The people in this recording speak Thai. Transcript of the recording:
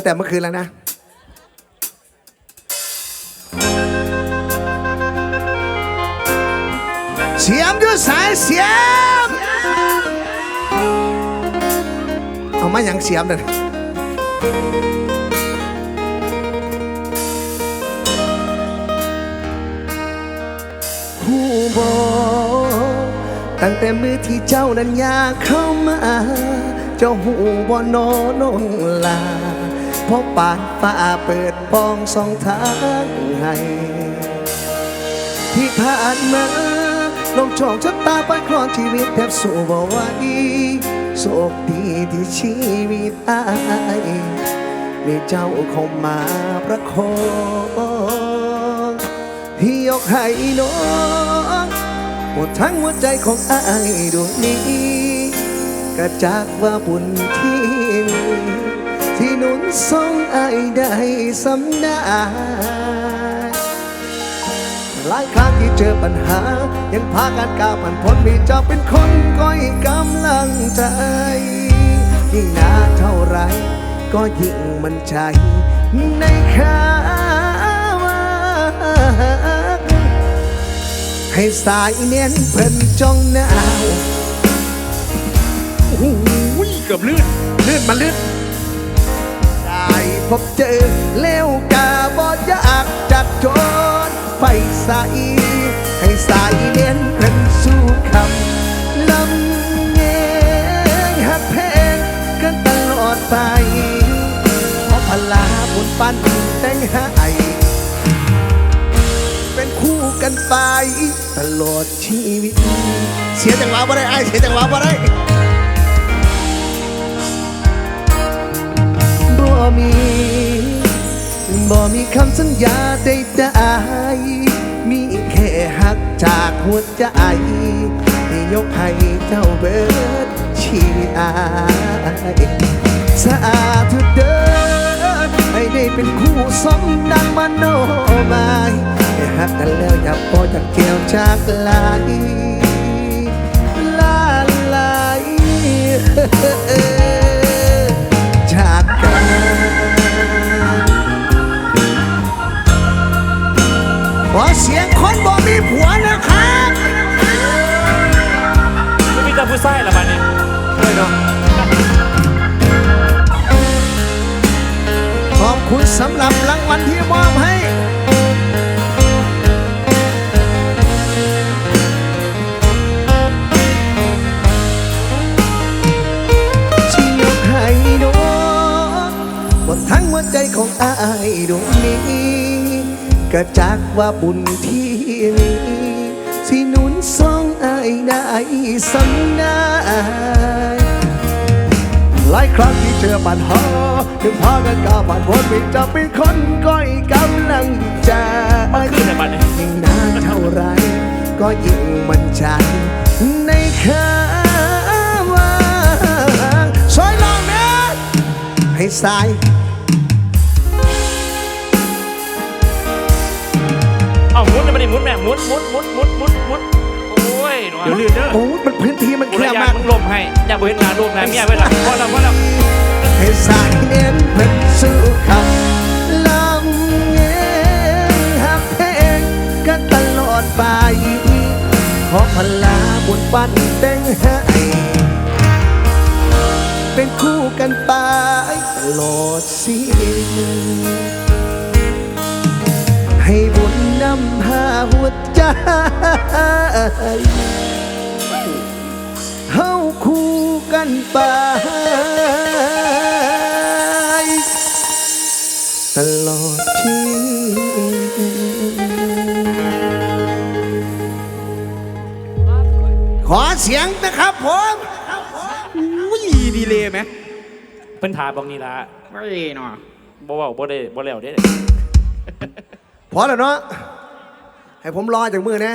ตั้งแต่เมื่อคืนแล้วนะ เสียมด้วยสายเสียม เอามาอย่างเสียมเลยผู้บอกตั้งแต่มือที่เจ้านั้นยาเข้ามา เจ้าหูบ่นอนงลา พราะปานฟ้าเปิดปองสองทางให้ที่ผ่านมาลงโชคชะตาปันครองชีวิตแทบสู้บ่ไหวโชคดีที่ชีวิตอายมีเจ้าเข้ามาประคองที่ยกให้น้องหมดทั้งหัวใจของอายดวงนี้ก็จากว่าบุญที่ม ส่งอายได้สำนาหลายครั้งที่เจอปัญหา ยังพากันก้าวผ่านพ้นมีเจ้าเป็นคนก้อยกำลังใจ ยิ่งนานเท่าไร ก็ยิ่งมันใจในข่าวาให้สายเนียนเพิ่นจ้องหนาวโอ้ยเกือบลื่นลื่นมาลื่น ได้พบเจอแล้วกาบออยากจัดจนไปใสให้สายเนียนเป็นสู้คำลำเงงหักเพลงกันตลอดไปเพราะพลาบุญปันแต่งให้เป็นคู่กันไปตลอดชีวิต เสียจังหวะบ่ได้ไอ้ายเสียจังหวะบ่ได้ มีบ่มีคำสัญญาใดๆมีแค่หักจากหัวใจยกให้เจ้าเบิดชีวิตอายสะอาดเธอเดินให้ได้เป็นคู่สมดังมโนหมายให้หักกันแล้วอย่าพอจากเกี่ยวจากลายลาลาย คุณสำหรับรางวัลที่มอบให้ที่ยกให้น้องหมดทั้งหัวใจของอายดวงนี้ก็จากว่าบุญที่มีสิหนุนสองอายได้สำนายายครั้งที่เจอปัญหายังพากันก้าวผ่านพ้นไม่จะเป็นคนก้อยกำลังใจมันขึ้นละบัดเนี่ยยิ่งนานเท่าไร ก็ยิ่งมั่นใจในค่าวาซอยลองนะให้สายเอ้ามุดเลยบัดนี้มุดแม่มุดมุดมุดมุดมุดมุด โอ้ยหนูเดี๋ยวลื่นเด้อโอ้ยมันพื้นที่มันกูแคเลยบอยามากกมึงลมให้อยากไปเห็นงานรูปงานเมียไว้หลังพอแล้วพอแล้วให้สายเน้นเป็นสู้คำลำเงงหักเพลงกันตลอดไปขอพลาบุญปันแต่งให้เป็นคู่กันไปตลอดสิ้นให้บุญนำพาหัวใจ เฮาคู่กันไป ตลอดชีวิตขอเสียงนะครับผมอุ้ยดีเลยไหมเพิ่นถามบอกนี่ละไม่เนาะบ่เว้าบ่ได้บ่แล้วเด้ พอแล้วเนาะให้ผมรอจากมือนะ